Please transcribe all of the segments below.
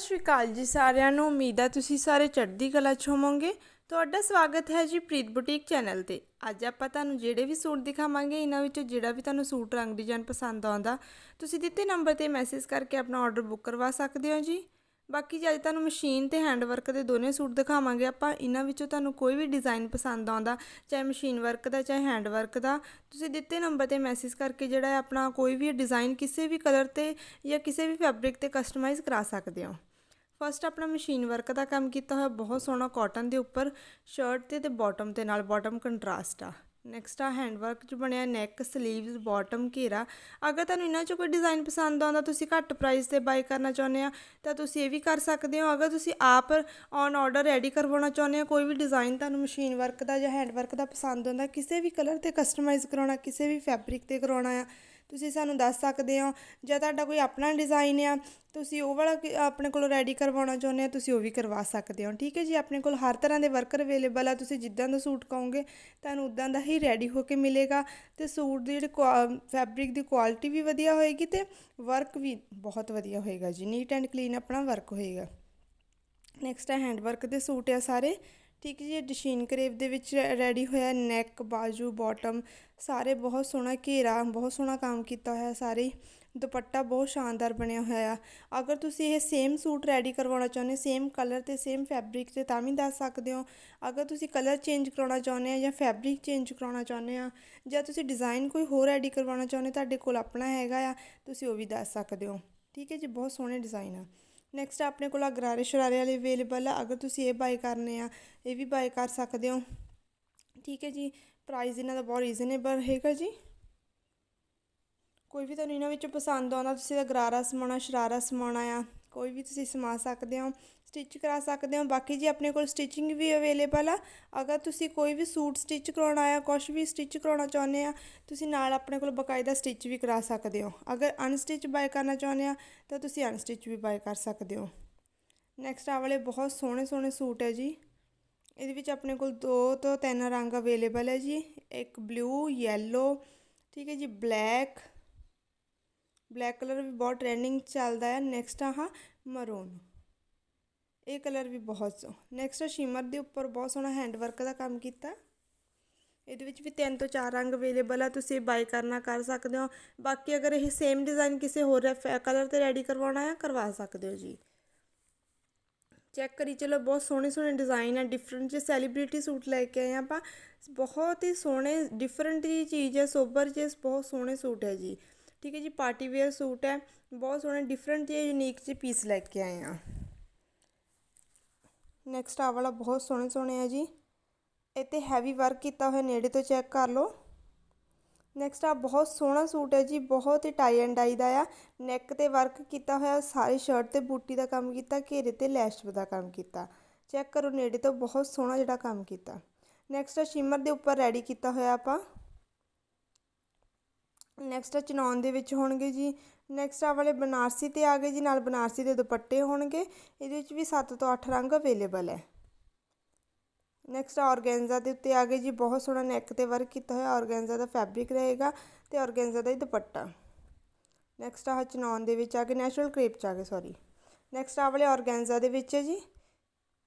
ਸਤਿ ਸ਼੍ਰੀ ਅਕਾਲ ਜੀ ਸਾਰਿਆਂ ਨੂੰ। ਉਮੀਦ ਹੈ ਤੁਸੀਂ ਸਾਰੇ ਚੜ੍ਹਦੀ ਕਲਾ 'ਚ ਹੋਵੋਗੇ। ਤੁਹਾਡਾ ਸਵਾਗਤ ਹੈ ਜੀ ਪ੍ਰੀਤ ਬੁਟੀਕ ਚੈਨਲ ਤੇ। ਅੱਜ ਆਪਾਂ ਤੁਹਾਨੂੰ ਜਿਹੜੇ ਵੀ ਸੂਟ ਦਿਖਾਵਾਂਗੇ, ਇਹਨਾਂ ਵਿੱਚੋਂ ਜਿਹੜਾ ਵੀ ਤੁਹਾਨੂੰ ਸੂਟ ਰੰਗ ਡਿਜ਼ਾਈਨ ਪਸੰਦ ਆਉਂਦਾ, ਤੁਸੀਂ ਦਿੱਤੇ ਨੰਬਰ ਤੇ ਮੈਸੇਜ ਕਰਕੇ ਆਪਣਾ ਆਰਡਰ ਬੁੱਕ ਕਰਵਾ ਸਕਦੇ ਹੋ ਜੀ। ਬਾਕੀ ਜੇ ਅੱਜ ਤੁਹਾਨੂੰ ਮਸ਼ੀਨ ਤੇ ਹੈਂਡ ਵਰਕ ਦੇ ਦੋਨੇ ਸੂਟ ਦਿਖਾਵਾਂਗੇ, ਆਪਾਂ ਇਹਨਾਂ ਵਿੱਚੋਂ ਤੁਹਾਨੂੰ ਕੋਈ ਵੀ ਡਿਜ਼ਾਈਨ ਪਸੰਦ ਆਉਂਦਾ, ਚਾਹੇ ਮਸ਼ੀਨ ਵਰਕ ਦਾ, ਚਾਹੇ ਹੈਂਡ ਵਰਕ ਦਾ, ਤੁਸੀਂ ਦਿੱਤੇ ਨੰਬਰ ਤੇ ਮੈਸੇਜ ਕਰਕੇ ਜਿਹੜਾ ਹੈ ਆਪਣਾ ਕੋਈ ਵੀ ਡਿਜ਼ਾਈਨ ਕਿਸੇ ਵੀ ਕਲਰ ਤੇ ਜਾਂ ਕਿਸੇ ਵੀ ਫੈਬਰਿਕ ਤੇ ਕਸਟਮਾਈਜ਼ ਕਰਾ ਸਕਦੇ ਹੋ। ਫਸਟ ਆਪਣਾ ਮਸ਼ੀਨ ਵਰਕ ਦਾ ਕੰਮ ਕੀਤਾ ਹੋਇਆ, ਬਹੁਤ ਸੋਹਣਾ ਕਾਟਨ ਦੇ ਉੱਪਰ ਸ਼ਰਟ ਤੇ ਤੇ ਬਾਟਮ ਤੇ ਨਾਲ ਬਾਟਮ ਕੰਟਰਾਸਟ ਆ। ਨੈਕਸਟ ਆ ਹੈਂਡ ਵਰਕ 'ਚ ਬਣਿਆ ਨੈਕ ਸਲੀਵਸ ਬਾਟਮ ਘੇਰਾ। ਅਗਰ ਤੁਹਾਨੂੰ ਇਹਨਾਂ 'ਚੋਂ ਕੋਈ ਡਿਜ਼ਾਈਨ ਪਸੰਦ ਆਉਂਦਾ, ਤੁਸੀਂ ਘੱਟ ਪ੍ਰਾਈਸ ਤੇ ਬਾਈ ਕਰਨਾ ਚਾਹੁੰਦੇ ਆ, ਤਾਂ ਤੁਸੀਂ ਇਹ ਵੀ ਕਰ ਸਕਦੇ ਹੋ। ਅਗਰ ਤੁਸੀਂ ਆਪ ਔਨ ਆਰਡਰ ਰੈਡੀ ਕਰਵਾਉਣਾ ਚਾਹੁੰਦੇ ਹੋ, ਕੋਈ ਵੀ ਡਿਜ਼ਾਈਨ ਤੁਹਾਨੂੰ ਮਸ਼ੀਨ ਵਰਕ ਦਾ ਜਾਂ ਹੈਂਡ ਵਰਕ ਦਾ ਪਸੰਦ ਆਉਂਦਾ, ਕਿਸੇ ਵੀ ਕਲਰ ਤੇ ਕਸਟਮਾਈਜ਼ ਕਰਾਉਣਾ, ਕਿਸੇ ਵੀ ਫੈਬਰਿਕ ਤੇ ਕਰਾਉਣਾ ਆ ਤੁਸੀਂ ਸਾਨੂੰ ਦੱਸ ਸਕਦੇ ਹੋ, ਜਾਂ ਤੁਹਾਡਾ ਕੋਈ ਆਪਣਾ ਡਿਜ਼ਾਈਨ ਆ, ਤੁਸੀਂ ਉਹ ਵਾਲਾ ਕਿ- ਆਪਣੇ ਕੋਲੋਂ ਰੈਡੀ ਕਰਵਾਉਣਾ ਚਾਹੁੰਦੇ ਹੋ, ਤੁਸੀਂ ਉਹ ਵੀ ਕਰਵਾ ਸਕਦੇ ਹੋ। ਠੀਕ ਹੈ ਜੀ, ਆਪਣੇ ਕੋਲ ਹਰ ਤਰ੍ਹਾਂ ਦੇ ਵਰਕਰ ਅਵੇਲੇਬਲ ਆ, ਤੁਸੀਂ ਜਿੱਦਾਂ ਦਾ ਸੂਟ ਕਹੋਗੇ, ਤੁਹਾਨੂੰ ਉਦਾਂ ਦਾ ਹੀ ਰੈਡੀ ਹੋ ਕੇ ਮਿਲੇਗਾ ਤੇ ਸੂਟ ਦੀ ਜਿਹੜੀ ਫੈਬਰਿਕ ਦੀ ਕੁਆਲਿਟੀ ਵੀ ਵਧੀਆ ਹੋਏਗੀ ਤੇ ਵਰਕ ਵੀ ਬਹੁਤ ਵਧੀਆ ਹੋਏਗਾ ਜੀ। ਨੀਟ ਐਂਡ ਕਲੀਨ ਆਪਣਾ ਵਰਕ ਹੋਏਗਾ। ਨੈਕਸਟ ਹੈ ਹੈਂਡ ਵਰਕ ਦੇ ਸੂਟ ਆ ਸਾਰੇ। ਠੀਕ ਜੀ, ਇਹ ਡਿਸ਼ੀਨ ਕਰੇਵ ਦੇ ਵਿੱਚ ਰੈਡੀ ਹੋਇਆ ਨੈਕ ਬਾਜੂ ਬਾਟਮ ਸਾਰੇ ਬਹੁਤ ਸੋਹਣਾ ਘੇਰਾ, ਬਹੁਤ ਸੋਹਣਾ ਕੰਮ ਕੀਤਾ ਹੋਇਆ, ਸਾਰੇ ਦੁਪੱਟਾ ਬਹੁਤ ਸ਼ਾਨਦਾਰ ਬਣਿਆ ਹੋਇਆ ਆ। ਅਗਰ ਤੁਸੀਂ ਇਹ ਸੇਮ ਸੂਟ ਰੈਡੀ ਕਰਵਾਉਣਾ ਚਾਹੁੰਦੇ ਸੇਮ ਕਲਰ ਤੇ ਸੇਮ ਫੈਬਰਿਕ ਤੇ ਤਾਂ ਵੀ ਦੱਸ ਸਕਦੇ ਹੋ। ਅਗਰ ਤੁਸੀਂ ਕਲਰ ਚੇਂਜ ਕਰਾਉਣਾ ਚਾਹੁੰਦੇ ਆ ਜਾਂ ਫੈਬਰਿਕ ਚੇਂਜ ਕਰਾਉਣਾ ਚਾਹੁੰਦੇ ਆ ਜਾਂ ਤੁਸੀਂ ਡਿਜ਼ਾਈਨ ਕੋਈ ਹੋਰ ਰੈਡੀ ਕਰਵਾਉਣਾ ਚਾਹੁੰਦੇ ਤੁਹਾਡੇ ਕੋਲ ਆਪਣਾ ਹੈਗਾ ਆ, ਤੁਸੀਂ ਉਹ ਵੀ ਦੱਸ ਸਕਦੇ ਹੋ। ਠੀਕ ਹੈ ਜੀ, ਬਹੁਤ ਸੋਹਣੇ ਡਿਜ਼ਾਈਨ ਆ। ਨੈਕਸਟ ਆਪਣੇ ਕੋਲ ਆ ਗਰਾਰੇ ਸ਼ਰਾਰੇ ਵਾਲੇ ਅਵੇਲੇਬਲ ਆ, ਅਗਰ ਤੁਸੀਂ ਇਹ ਬਾਈ ਕਰਨੇ ਆ, ਇਹ ਵੀ ਬਾਈ ਕਰ ਸਕਦੇ ਹੋ। ਠੀਕ ਹੈ ਜੀ ਪ੍ਰਾਈਸ ਇਹਨਾਂ ਦਾ ਬਹੁਤ ਰੀਜ਼ਨੇਬਲ ਹੈਗਾ ਜੀ। ਕੋਈ ਵੀ ਤੁਹਾਨੂੰ ਇਹਨਾਂ ਵਿੱਚੋਂ ਪਸੰਦ ਆਉਂਦਾ, ਤੁਸੀਂ ਦਾ ਗਰਾਰਾ ਸਮਾਉਣਾ, ਸ਼ਰਾਰਾ ਸਮਾਉਣਾ ਆ। ਕੋਈ ਵੀ ਤੁਸੀਂ ਸਮਾ ਸਕਦੇ ਹੋ ਸਟਿਚ ਕਰਾ ਸਕਦੇ ਹੋ, ਬਾਕੀ ਜੀ ਆਪਣੇ ਕੋਲ ਸਟਿਚਿੰਗ ਵੀ ਅਵੇਲੇਬਲ ਆ, ਅਗਰ ਤੁਸੀਂ ਕੋਈ ਵੀ ਸੂਟ ਸਟਿਚ ਕਰਾਉਣਾ ਆ ਕੁਝ ਵੀ ਸਟਿਚ ਕਰਾਉਣਾ ਚਾਹੁੰਦੇ ਆ, ਤੁਸੀਂ ਨਾਲ ਆਪਣੇ ਕੋਲ ਬਕਾਇਦਾ ਸਟਿਚ ਵੀ ਕਰਾ ਸਕਦੇ ਹੋ। ਅਗਰ ਅਨਸਟਿਚ ਬਾਏ ਕਰਨਾ ਚਾਹੁੰਦੇ ਆ, ਤਾਂ ਤੁਸੀਂ ਅਨਸਟਿਚ ਵੀ ਬਾਏ ਕਰ ਸਕਦੇ ਹੋ। ਨੈਕਸਟ ਆ ਵਾਲੇ ਬਹੁਤ ਸੋਹਣੇ ਸੋਹਣੇ ਸੂਟ ਹੈ ਜੀ। ਇਹਦੇ ਵਿੱਚ ਆਪਣੇ ਕੋਲ ਦੋ ਤੋਂ ਤਿੰਨ ਰੰਗ ਅਵੇਲੇਬਲ ਹੈ ਜੀ। ਇੱਕ ਬਲੂ ਯੈਲੋ ਠੀਕ ਹੈ ਜੀ ਬਲੈਕ ਬਲੈਕ ਕਲਰ ਵੀ ਬਹੁਤ ਟ੍ਰੈਂਡਿੰਗ ਚੱਲਦਾ ਹੈ। ਨੈਕਸਟ ਆਹ ਮਰੂਨ। ਇਹ ਕਲਰ ਵੀ ਬਹੁਤ ਨੈਕਸਟ ਸ਼ਿਮਰ ਦੇ ਉੱਪਰ ਬਹੁਤ ਸੋਹਣਾ ਹੈਂਡ ਵਰਕ ਦਾ ਕੰਮ ਕੀਤਾ। ਇਹਦੇ ਵਿੱਚ ਵੀ ਤਿੰਨ ਤੋਂ ਚਾਰ ਰੰਗ ਅਵੇਲੇਬਲ ਆ, ਤੁਸੀਂ ਬਾਈ ਕਰਨਾ ਕਰ ਸਕਦੇ ਹੋ। ਬਾਕੀ ਅਗਰ ਇਹ ਸੇਮ ਡਿਜ਼ਾਈਨ ਕਿਸੇ ਹੋਰ ਕਲਰ ਤੇ ਰੈਡੀ ਕਰਵਾਉਣਾ ਹੈ, ਕਰਵਾ ਸਕਦੇ ਹੋ ਜੀ। ਚੈੱਕ ਕਰੀ, ਚਲੋ ਬਹੁਤ ਸੋਹਣੇ ਸੋਹਣੇ ਡਿਜ਼ਾਈਨ ਆ ਡਿਫਰੈਂਟ ਜਿਹੇ ਸੈਲੀਬ੍ਰਿਟੀ ਸੂਟ ਲੈ ਕੇ ਆਏ ਆਪਾਂ। ਬਹੁਤ ਹੀ ਸੋਹਣੇ ਡਿਫਰੈਂਟ ਜੀ ਚੀਜ਼ ਹੈ, ਸੋਬਰ ਜਿਹੇ ਬਹੁਤ ਸੋਹਣੇ ਸੂਟ ਹੈ ਜੀ। ਠੀਕ ਹੈ ਜੀ, ਪਾਰਟੀ ਵੇਅਰ ਸੂਟ ਹੈ। ਬਹੁਤ ਸੋਹਣੇ ਡਿਫਰੈਂਟ ਜਿਹੇ ਯੂਨੀਕ ਜਿਹੇ ਪੀਸ ਲੈ ਕੇ ਆਏ ਆ ਨੈਕਸਟ ਆ ਵਾਲਾ ਬਹੁਤ ਸੋਹਣੇ ਸੋਹਣੇ ਆ ਜੀ। ਇਹ ਤੇ ਹੈਵੀ ਵਰਕ ਕੀਤਾ ਹੋਇਆ, ਨੇੜੇ ਤੋਂ ਚੈੱਕ ਕਰ ਲਓ। ਨੈਕਸਟ ਆ ਬਹੁਤ ਸੋਹਣਾ ਸੂਟ ਹੈ ਜੀ, ਬਹੁਤ ਹੀ ਟਾਈ ਐਂਡ ਡਾਈ ਦਾ ਆ। ਨੈਕ ਤੇ ਵਰਕ ਕੀਤਾ ਹੋਇਆ, ਸਾਰੇ ਸ਼ਰਟ ਤੇ ਬੂਟੀ ਦਾ ਕੰਮ ਕੀਤਾ, ਘੇਰੇ ਤੇ ਲੈਸ਼ ਦਾ ਕੰਮ ਕੀਤਾ। ਚੈੱਕ ਕਰੋ, ਨੇੜੇ ਤੋਂ ਬਹੁਤ ਸੋਹਣਾ ਜਿਹੜਾ ਕੰਮ ਕੀਤਾ। ਨੈਕਸਟ ਆ ਸ਼ਿਮਰ ਦੇ ਉੱਪਰ ਰੈਡੀ ਕੀਤਾ ਹੋਇਆ ਆਪਾਂ। ਨੈਕਸਟ ਆ ਚਨੌਨ ਦੇ ਵਿੱਚ ਹੋਣਗੇ ਜੀ। ਨੈਕਸਟ ਆ ਵਾਲੇ ਬਨਾਰਸੀ ਤੇ ਆ ਗਏ ਜੀ, ਨਾਲ ਬਨਾਰਸੀ ਦੇ ਦੁਪੱਟੇ ਹੋਣਗੇ। ਇਹਦੇ ਵਿੱਚ ਵੀ 7 ਤੋਂ 8 ਰੰਗ ਅਵੇਲੇਬਲ ਹੈ। ਨੈਕਸਟ ਆਰਗੈਂਜ਼ਾ ਦੇ ਉੱਤੇ ਆ ਗਏ ਜੀ, ਬਹੁਤ ਸੋਹਣਾ ਨੈਕ ਤੇ ਵਰਕ ਕੀਤਾ ਹੋਇਆ। ਔਰਗੈਂਜਾ ਦਾ ਫੈਬਰਿਕ ਰਹੇਗਾ ਤੇ ਔਰਗੈਂਜਾ ਦਾ ਹੀ ਦੁਪੱਟਾ। ਨੈਕਸਟ ਆਹ ਚਨੌਨ ਦੇ ਵਿੱਚ ਆ ਗਏ ਨੈਚੁਰਲ ਕ੍ਰੇਪ ਚ ਆ ਗਏ ਸੌਰੀ ਨੈਕਸਟ ਆ ਵਾਲੇ ਆਰਗੈਂਜ਼ਾ ਦੇ ਵਿੱਚ ਹੈ ਜੀ।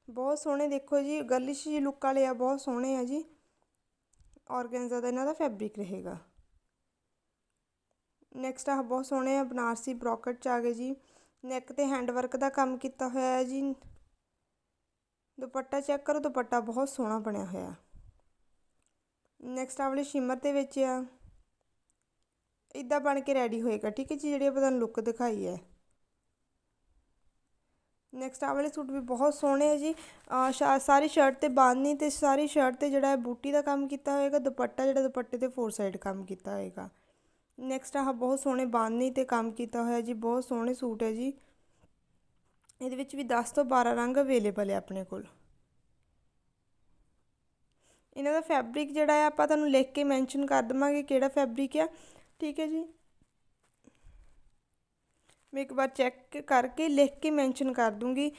ਬਹੁਤ ਸੋਹਣੇ ਦੇਖੋ ਜੀ, ਗਰਲਿਸ਼ ਜੀ ਲੁੱਕ ਵਾਲੇ ਆ, ਬਹੁਤ ਸੋਹਣੇ ਆ ਜੀ। ਆਰਗੈਂਜ਼ਾ ਦਾ ਇਹਨਾਂ ਦਾ ਫੈਬਰਿਕ ਰਹੇਗਾ। ਨੈਕਸਟ ਆਹ ਬਹੁਤ ਸੋਹਣੇ ਆ, ਬਨਾਰਸੀ ਬ੍ਰੋਕਟ ਚ ਆ ਗਏ ਜੀ। ਨੈਕ ਤੇ ਹੈਂਡ ਵਰਕ ਦਾ ਕੰਮ ਕੀਤਾ ਹੋਇਆ ਹੈ ਜੀ। ਦੁਪੱਟਾ ਚੈੱਕ ਕਰੋ, ਦੁਪੱਟਾ ਬਹੁਤ ਸੋਹਣਾ ਬਣਿਆ ਹੋਇਆ। ਨੈਕਸਟ ਆ ਵਾਲੇ ਸ਼ਿਮਰ ਦੇ ਵਿੱਚ ਆ। ਇਦਾਂ ਬਣ ਕੇ ਰੈਡੀ ਹੋਏਗਾ, ਠੀਕ ਹੈ ਜੀ, ਜਿਹੜੀ ਆਪਾਂ ਤੁਹਾਨੂੰ ਲੁੱਕ ਦਿਖਾਈ ਹੈ। ਨੈਕਸਟ ਆ ਵਾਲੇ ਸੂਟ ਵੀ ਬਹੁਤ ਸੋਹਣੇ ਹੈ ਜੀ। ਸਾਰੀ ਸ਼ਰਟ ਤੇ ਬਾਂਧਨੀ ਤੇ ਸਾਰੀ ਸ਼ਰਟ ਤੇ ਜਿਹੜਾ ਹੈ ਬੂਟੀ ਦਾ ਕੰਮ ਕੀਤਾ ਹੋਏਗਾ, ਦੁਪੱਟਾ ਜਿਹੜਾ ਦੁਪੱਟੇ ਤੇ ਫੋਰ ਸਾਈਡ ਕੰਮ ਕੀਤਾ ਹੋਏਗਾ। ਨੈਕਸਟ ਆਹ ਬਹੁਤ ਸੋਹਣੇ ਬਾਂਧਨੀ ਤੇ ਕੰਮ ਕੀਤਾ ਹੋਇਆ ਜੀ, ਬਹੁਤ ਸੋਹਣੇ ਸੂਟ ਹੈ ਜੀ। ਇਹਦੇ ਵਿੱਚ ਵੀ 10 ਤੋਂ 12 ਰੰਗ ਅਵੇਲੇਬਲ ਹੈ ਆਪਣੇ ਕੋਲ। ਇਹਨਾਂ ਦਾ ਫੈਬਰਿਕ ਜਿਹੜਾ ਹੈ, ਆਪਾਂ ਤੁਹਾਨੂੰ ਲਿਖ ਕੇ ਮੈਂਸ਼ਨ ਕਰ ਦਵਾਂਗੇ ਕਿਹੜਾ ਫੈਬਰਿਕ ਆ ਠੀਕ ਹੈ ਜੀ। ਮੈਂ ਇੱਕ ਵਾਰ ਚੈੱਕ ਕਰਕੇ ਲਿਖ ਕੇ ਮੈਂਸ਼ਨ ਕਰ ਦੂੰਗੀ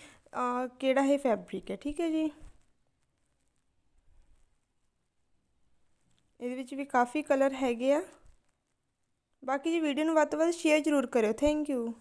ਕਿਹੜਾ ਇਹ ਫੈਬਰਿਕ ਹੈ। ਠੀਕ ਹੈ ਜੀ। ਇਹਦੇ ਵਿੱਚ ਵੀ ਕਾਫੀ ਕਲਰ ਹੈਗੇ ਆ। ਬਾਕੀ ਜੀ ਵੀਡੀਓ ਨੂੰ ਵੱਧ ਤੋਂ ਵੱਧ ਸ਼ੇਅਰ ਜ਼ਰੂਰ ਕਰਿਓ। Thank you